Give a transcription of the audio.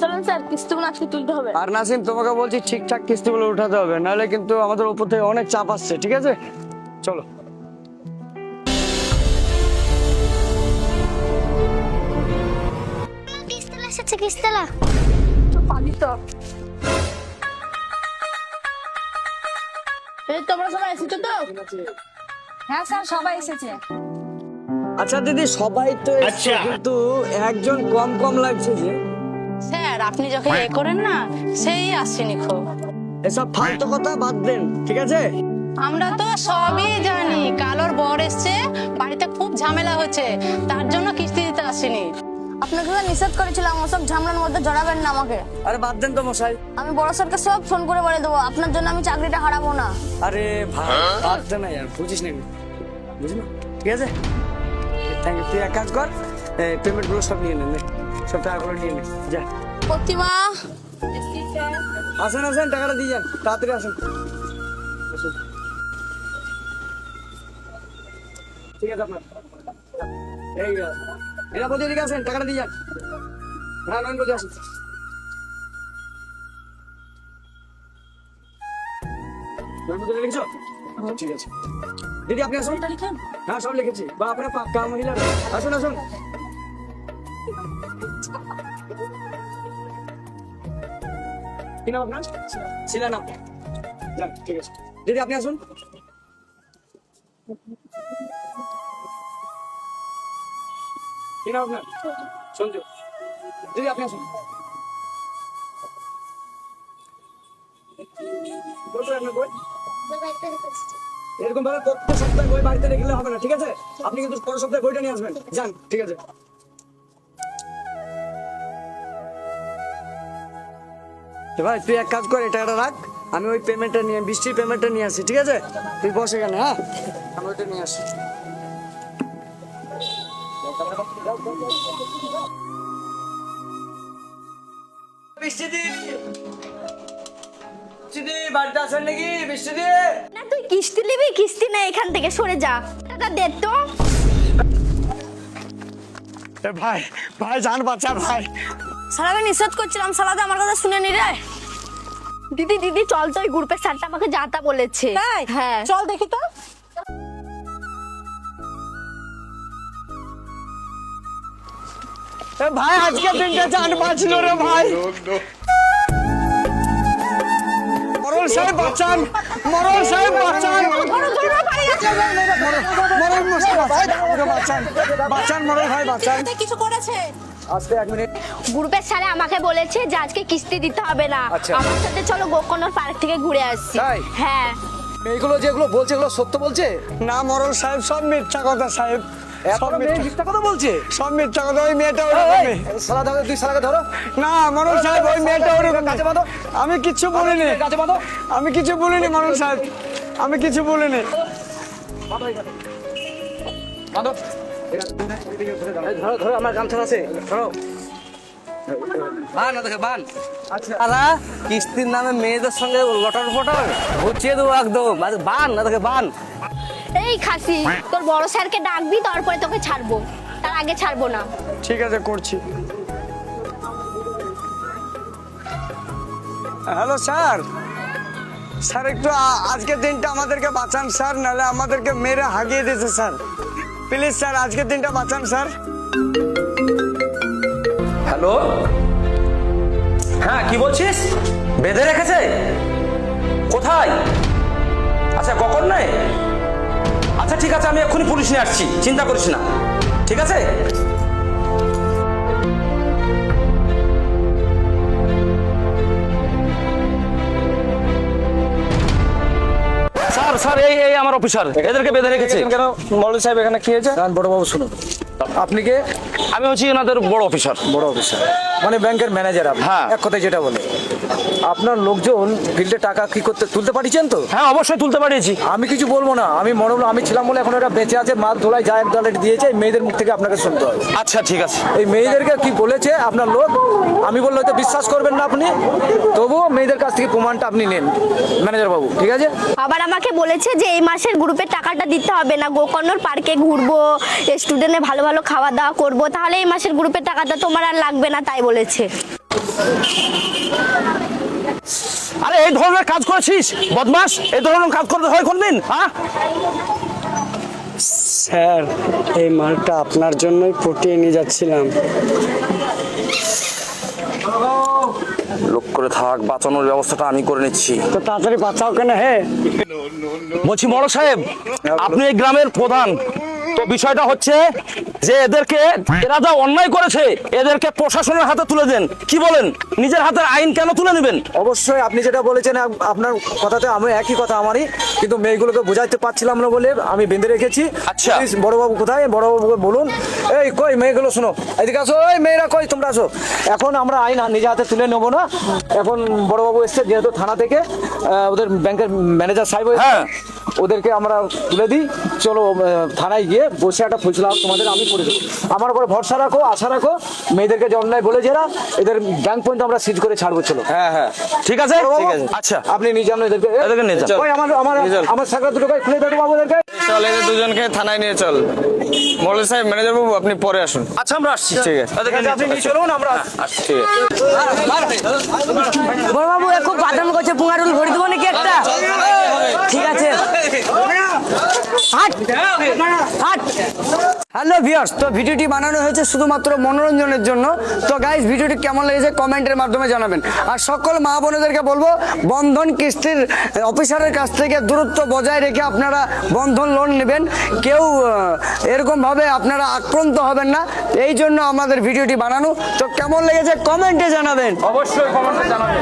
চলুন স্যার কিস্তিগুলো আজকে তুলতে হবে। আর নাসিম তোমাকে বলছি ঠিকঠাক কিস্তিগুলো উঠাতে হবে নাহলে কিন্তু আমাদের উপর থেকে অনেক চাপ আসছে ঠিক আছে? চলো। এসেছে কিস্তেলা। পানি তো। তোমরা সবাই এসেছ তো? হ্যাঁ স্যার সবাই এসেছে। আচ্ছা দিদি সবাই তো এসছে, কিন্তু একজন কম কম লাগছে যে। স্যার আপনি যখন এ করেন না সেই আসছেনি খুব। এসব ফালতু কথা বাদ দেন ঠিক আছে? আমরা তো সবই জানি কালোর বর এসছে বাড়িতে খুব ঝামেলা হচ্ছে তার জন্য কিস্তি দিতে আসেনি। আপনাকে তো নিষেধ করেছিলাম ওসব ঝামেলার মধ্যে জড়াবেন না আমাকে। আরে বাদ দেন তো মশাই। আমি বড় স্যারকে সব ফোন করে বলে দেবো আপনার জন্য আমি চাকরিটা হারাবো না। আরে ভাই বাদ দে না यार বুঝিস না বুঝলি? ঠিক আছে? তুই এক কাজ কর পেমেন্টগুলো সব নিয়ে নে। সব টাকাগুলো নিয়ে নে যা। প্রতিমা। আসেন আসেন টাকাটা দিয়ে যান তাড়াতাড়ি আসেন। ঠিক আছে আপনার। এই এরা বলতে এদিকে আসেন টাকাটা দিয়ে যান। হ্যাঁ নয়ন বলতে আসুন। নয়ন বলতে আচ্ছা, ঠিক আছে। দিদি, আপনি আসুন। হ্যাঁ সব লিখেছি। বা আপনার পাক্কা মহিলা আসুন আসুন। আপনার? শিলা ঠিক আছে। দিদি, আপনি আসুন। দিদি, আপনি আসুন। এরকম ভাবে প্রত্যেক সপ্তাহে বই বাড়িতে রেখে হবে না, ঠিক আছে? আপনি কিন্তু পরের সপ্তাহে বইটা নিয়ে আসবেন। যান, ঠিক আছে? ভাই, তুই এক কাজ কর এটা রাখ। আমি ওই পেমেন্টটা নিয়ে, বৃষ্টির পেমেন্টটা নিয়ে আসি, ঠিক আছে? তুই বস এখানে হ্যাঁ? আমি ওইটা নিয়ে আসি। বৃষ্টি দি বৃষ্টি দি বাড়িতে আসেন নাকি? বৃষ্টি দি না তুই কিস্তি নিবি কিস্তি না এখান থেকে সরে যা। টাকা দে তো। এ ভাই ভাই জান বাচ্চা ভাই। সারাকে নিষেধ করছিলাম সারাতে আমার কথা শুনে নি রে। দিদি দিদি চল তো ওই গ্রুপের স্যারটা আমাকে যাতা বলেছে। তাই? হ্যাঁ। চল দেখি তো। এ ভাই আজকে দিনটা জান বাঁচলো রে ভাই। মরল সাহেব বাঁচান। মরল সাহেব বাঁচান। মরল বাঁচান বাঁচান। বাঁচান মরল ভাই বাঁচান। কিছু করেছে? আজকে এক মিনিট। গ্রুপের স্যারে আমাকে বলেছে যে আজকে কিস্তি দিতে হবে না। আচ্ছা। আমার সাথে চলো গোকর্ণর পার্ক থেকে ঘুরে আসছি। হ্যাঁ। এইগুলো যেগুলো বলছে এগুলো সত্য বলছে? না মরল সাহেব সব মিথ্যা কথা সাহেব। এখনও মেয়ে মিথ্যা। মিথ্যা কথা বলছে? সব মিথ্যা কথা ওই মেয়েটা ওরকমই শালা ধরো দুই শালাকে ধরো। না সাহেব ওই মেয়েটা ওরকম কাছে বাঁধো। আমি কিচ্ছু বলিনি। কাছে বাঁধো। আমি কিছু বলিনি মরল সাহেব। আমি কিছু বলিনি। বাঁধো ধরো ধরো আমার গামছা আছে। ধরো। বান ওদেরকে বান আচ্ছা। আলা কিস্তির নামে মেয়েদের সঙ্গে লটর ফটর ঘুচিয়ে দেবো একদম। বান ওদেরকে বান এই খাসি তোর বড় স্যারকে ডাকবি তারপরে তোকে ছাড়বো। তার আগে ছাড়বো না। ঠিক আছে করছি। Hello sir. স্যার একটু আজকের দিনটা আমাদেরকে বাঁচান স্যার নাহলে আমাদেরকে মেরে হাগিয়ে দিয়েছে স্যার। প্লিজ স্যার আজকের দিনটা বাঁচান স্যার। হ্যালো? হ্যাঁ কি বলছিস? বেঁধে রেখেছে? কোথায়? আচ্ছা কখন নেই আচ্ছা ঠিক আছে আমি এক্ষুনি পুলিশ নিয়ে আসছি। চিন্তা করিস না। ঠিক আছে? স্যার স্যার এই এই আমার অফিসার। এদেরকে বেঁধে রেখেছে। কেন? মৌলী সাহেব এখানে কি হয়েছে? বড় বাবু শুনুন। আপনি কে? আমি হচ্ছি ওনাদের বড় অফিসার। বড় অফিসার। মানে ব্যাংকের ম্যানেজার আপনি? হ্যাঁ। এক কথায় যেটা বলে। আপনার লোকজন ফিল্ডে টাকা কি করতে তুলতে পারিছেন তো? হ্যাঁ অবশ্যই তুলতে পারিয়েছি। আমি কিছু বলব না। আমি মনে হলো আমি ছিলাম বলে এখন এটা বেঁচে আছে মাল ধোলাই যা এক ডলার দিয়েছে এই মেয়েদের মুখ থেকে আপনাকে শুনতে হবে। আচ্ছা ঠিক আছে। এই মেয়েদেরকে কি বলেছে আপনার লোক? আমি বললে হয়তো বিশ্বাস করবেন না আপনি। তবুও মেয়েদের কাছ থেকে প্রমাণটা আপনি নেন ম্যানেজার বাবু ঠিক আছে? আবার আমাকে বলেছে যে এই মাসের গ্রুপের টাকাটা দিতে হবে না। গোকর্ণর পার্কে ঘুরবো স্টুডেন্টে ভালো ভালো খাওয়া দাওয়া করব তাহলে এই মাসের গ্রুপের টাকাটা তোমার আর লাগবে না তাই বলেছে। আরে এই ধরনের কাজ করেছিস? বদমাস এই ধরনের কাজ করতে হয় কোনদিন হ্যাঁ? স্যার এই মালটা আপনার জন্যই পটিয়ে নিয়ে যাচ্ছিলাম। লোক করে থাক বাঁচানোর ব্যবস্থাটা আমি করে নিচ্ছি। তো তাড়াতাড়ি বাঁচাও কেন হে? বলছি বড় সাহেব আপনি এই গ্রামের প্রধান। তো বিষয়টা হচ্ছে যে এদেরকে এরা যা অন্যায় করেছে এদেরকে প্রশাসনের হাতে তুলে দেন। কি বলেন? নিজের হাতের আইন কেন তুলে নেবেন? অবশ্যই আপনি যেটা বলেছেন আপনার কথাতে আমি একই কথা আমারই কিন্তু মেয়েগুলোকে বোঝাইতে পারছিলাম না বলে আমি বেঁধে রেখেছি। আচ্ছা। বড়বাবু কোথায়? বড়বাবুকে বলুন। এই কই মেয়েগুলো শোনো। এদিকে আসো। ওই মেয়েরা কই? তোমরা আসো। এখন আমরা আইন নিজে হাতে তুলে নেব না। এখন বড়বাবু এসছে যেহেতু থানা থেকে ওদের ব্যাংকের ম্যানেজার সাহেব হ্যাঁ। ওদেরকে আমরা তুলে দিই চলো থানায় গিয়ে বসে একটা ফুচলা তোমাদের আমি করে দেবো আমার উপরে ভরসা রাখো আশা রাখো মেয়েদেরকে যে অন্যায় বলে যারা এদের ব্যাংক পর্যন্ত আমরা সিজ করে ছাড়বো চলো হ্যাঁ হ্যাঁ ঠিক আছে আচ্ছা আপনি নিয়ে যান এদেরকে এদেরকে নিয়ে যান। আমার আমার আমার শাখা দুটো কই খুলে দেবো বাবু এদেরকে চল এদের দুজনকে থানায় নিয়ে চল মৌলভী সাহেব ম্যানেজার বাবু আপনি পরে আসুন আচ্ছা আমরা আসছি ঠিক আছে এদেরকে আপনি নিয়ে চলুন আমরা আসছি ঠিক আছে বড়বাবু এ খুব বাদাম পুঙ্গারুল ভরে দেবো নাকি একটা ঠিক আছে হ্যালো ভিউয়ার্স তো ভিডিওটি বানানো হয়েছে শুধুমাত্র মনোরঞ্জনের জন্য। তো গাইজ ভিডিওটি কেমন লেগেছে কমেন্টের মাধ্যমে জানাবেন। আর সকল মা বোনেদেরকে বলব, বন্ধন কিস্তির অফিসারের কাছ থেকে দূরত্ব বজায় রেখে আপনারা বন্ধন লোন নেবেন। কেউ এরকমভাবে আপনারা আক্রান্ত হবেন না। এই জন্য আমাদের ভিডিওটি বানানো। তো কেমন লেগেছে কমেন্টে জানাবেন। অবশ্যই কমেন্টে জানাবেন।